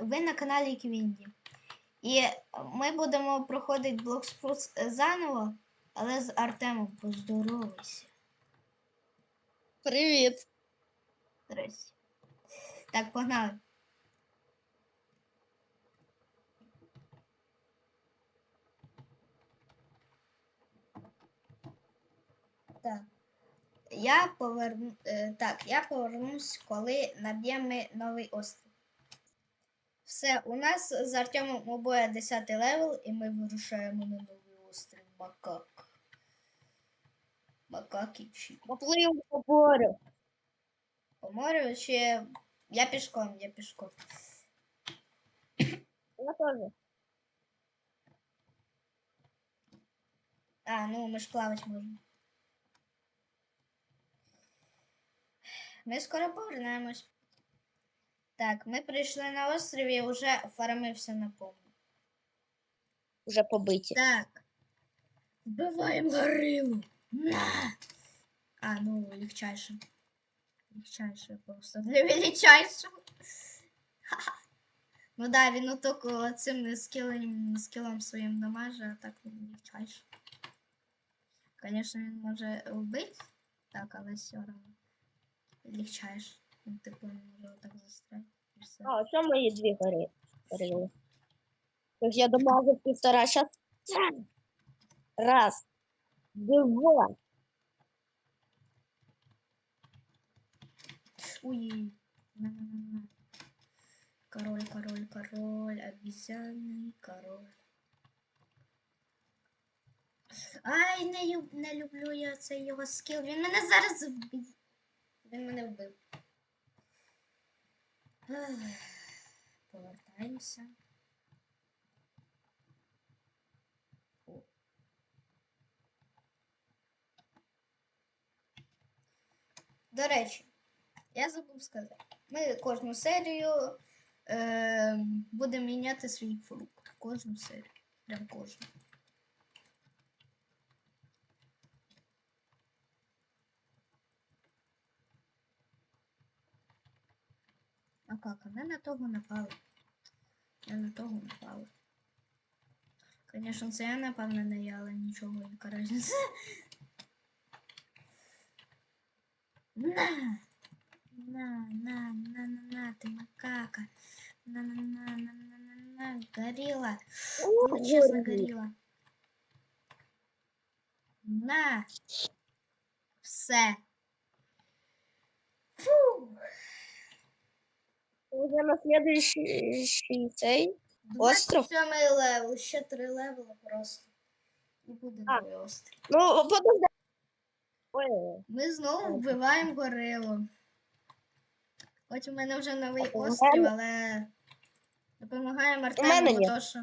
ви на каналі Квінді. І ми будемо проходити блокспрут заново, але з Артемом поздоровайся. Привіт. Здрасте. Так, погнали. Так. Я поверну. е, Так, я повернусь, коли наб'ємо новий острів. Все, у нас з Артемом обоє 10 левел, і ми вирушаємо на новий острів Макак. Макакічі. Поплив по морю. По морю чи. Я пішком, я пішком. Я теж. А, ну ми ж плавати можемо. Ми скоро повернемось. Так, ми прийшли на острів і вже фармився на повну. Вже побиті. Так. Вбиваємо горилу. На! А, ну, легчайше. Легчайше просто. Для величайшого. Ха-ха. Ну да, він отоку цим скілом, скілом своїм дамаже, а так він легчайше. Конечно, він може вбити, так, але все одно. Легчайше. Ну, типу, він може отак застряти. і все. А, що мої дві гори? горіли? Тож я домазав півтора щас. Раз. Два. Ой, на-на-на-на. Король, король, король, обезьяний король. Ай, не, люб, не люблю я цей його скіл. Він мене зараз вбив. Він мене вбив. Повертаємося. О. До речі, я забув сказати. Ми кожну серію е, будемо міняти свій фрукт. Кожну серію. Прям кожну. А как? А ми на того напали. Я на того напала. Звісно, це я напав на неї, але нічого, яка разниця. На! На, на, на, на, на, ты макака. На, на, на, на, на, на, на, горилла. Величезна горилла. На. Все. Фу. Уже на следующий цей. Остров? 27 левел, ще три левела просто. І буде А. новий острів. Ну, подожди. Ой, Ми знову вбиваємо горилу. Хоч у мене вже новий острів, але допомагаємо мене Артему, ні. бо то що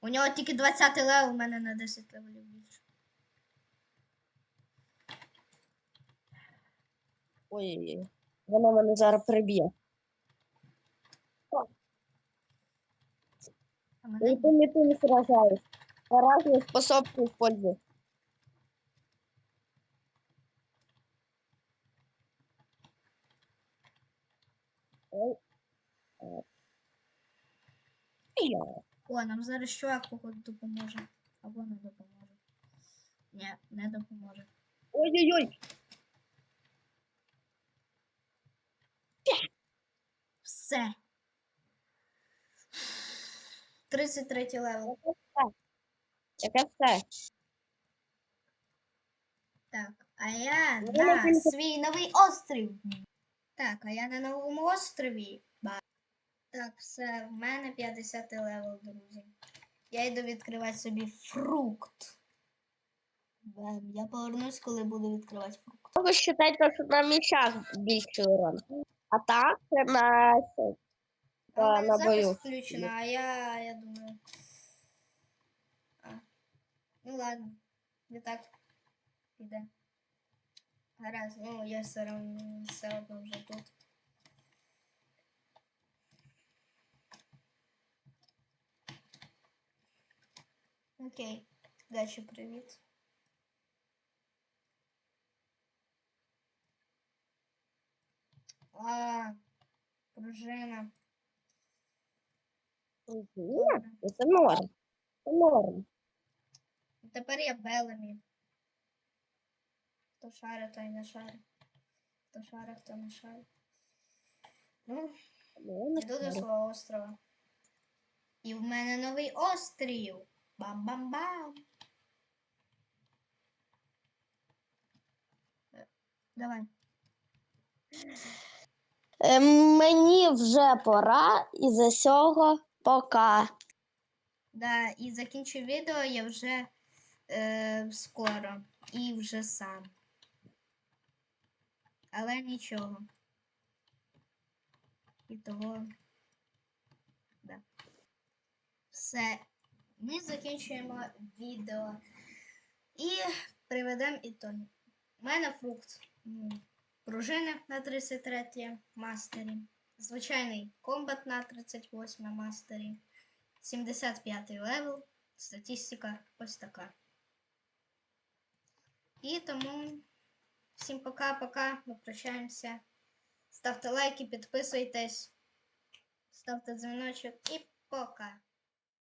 у нього тільки 20 левел, у мене на 10 левелів більше. ой, вона мене зараз приб'є. А мене Я ты не ты не сражаюсь. Я разные способности использую. Ой. Так. Я. О, нам зараз чувак, походу, допоможе. Або не допоможе. Ні, не допоможе. Ой-ой-ой. Все. 33 левел. Яке все? Так, а я Ну, на свій новий острів. Так, а я на новому острові. Так, все, в мене 50 левел, друзі. Я йду відкривати собі фрукт. Бем, Я повернусь, коли буду відкривати фрукт. Можу вважати, що на мічах більший урон. А так на, А у та, мене на бою. включена, а я, я думаю. А. Ну ладно, не так піде. Гаразд, ну я все одно, все одно вже тут. Окей, дальше привіт. А, пружина. Ні, це норм. Це норм. Тепер я Белемі. Хто шарить, той не шарить. Хто шарить, хто не шарить. Ну, Ну, йду до свого острова. І в мене новий острів. Бам-бам-бам. Давай. Е, Мені вже пора, і за цього пока. Да, і закінчу відео я вже е, скоро. І вже сам. Але нічого. І того. Да. Все. Ми закінчуємо відео. І приведемо ітоги. У мене фрукт. м, Пружини на 33 мастері. Звичайний комбат на 38 мастері. 75 левел. Статистика ось така. І тому всім пока-пока. Ми прощаємося. Ставте лайки, підписуйтесь, ставте дзвіночок і пока.